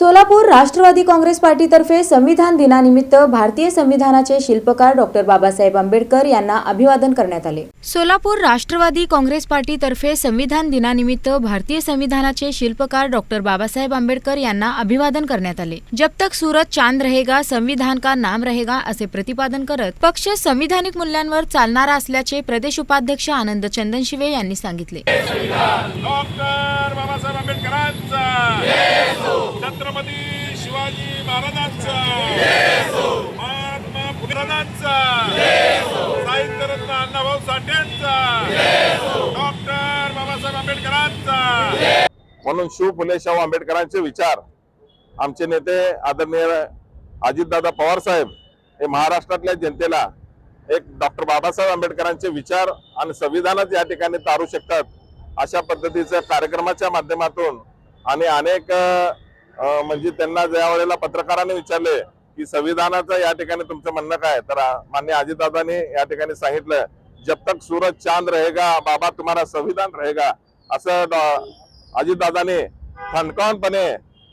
सोलापूर राष्ट्रवादी काँग्रेस पार्टीतर्फे संविधान दिनानिमित्त भारतीय संविधानाचे शिल्पकार डॉक्टर बाबासाहेब आंबेडकर यांना अभिवादन करण्यात आले. सोलापूर राष्ट्रवादी काँग्रेस पार्टीतर्फे संविधान दिनानिमित्त भारतीय संविधानाचे शिल्पकार डॉक्टर बाबासाहेब आंबेडकर यांना अभिवादन करण्यात आले. जब तक सूरत चांद रहेगा संविधान का नाम रहेगा असे प्रतिपादन करत पक्ष संविधानिक मूल्यांवर चालणारा असल्याचे प्रदेश उपाध्यक्ष आनंद चंदनशिवे यांनी सांगितले. डॉक्टर बाबासाहेब आंबेडकरांचा छत्रपती शिवाजी महाराजांचा. महात्मा फुलेदांचा साहित्यरत्न अण्णाभाऊ साठेंचा. डॉक्टर बाबासाहेब आंबेडकरांचा. म्हणून शिव फुले शाहू आंबेडकरांचे विचार. आमचे नेते आदरणीय अजितदादा पवार साहेब हे महाराष्ट्रातल्या जनतेला एक डॉक्टर बाबासाहेब आंबेडकरांचे विचार आणि संविधानच या ठिकाणी तारू शकतात अशा पद्धतीच्या कार्यक्रमाच्या माध्यमातून आणि अनेक म्हणजे त्यांना ज्या वेळेला पत्रकारांनी विचारले की संविधानाचं या ठिकाणी तुमचं म्हणणं काय? तर मान्य अजितदादांनी या ठिकाणी सांगितलं जब तक सूरज चांद रहेगा बाबा तुम्हाला संविधान रहेगा. असं डॉ- अजितदादांनी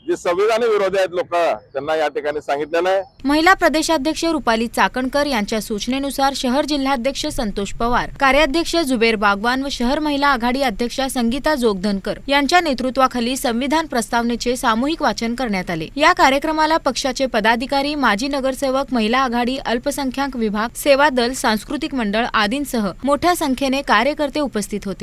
जे संविधान विरोधी आहेत लोक त्यांना या ठिकाणी सांगितलेलं आहे. महिला प्रदेशाध्यक्ष रुपाली चाकणकर यांच्या सूचनेनुसार शहर जिल्हाध्यक्ष संतोष पवार कार्याध्यक्ष जुबेर बागवान व शहर महिला आघाडी अध्यक्षा संगीता जोगधनकर यांच्या नेतृत्वाखाली संविधान प्रस्तावनेचे सामूहिक वाचन करण्यात आले. या कार्यक्रमाला पक्षाचे पदाधिकारी माजी नगरसेवक महिला आघाडी अल्पसंख्याक विभाग सेवा दल सांस्कृतिक मंडळ आदींसह मोठ्या संख्येने कार्यकर्ते उपस्थित होते.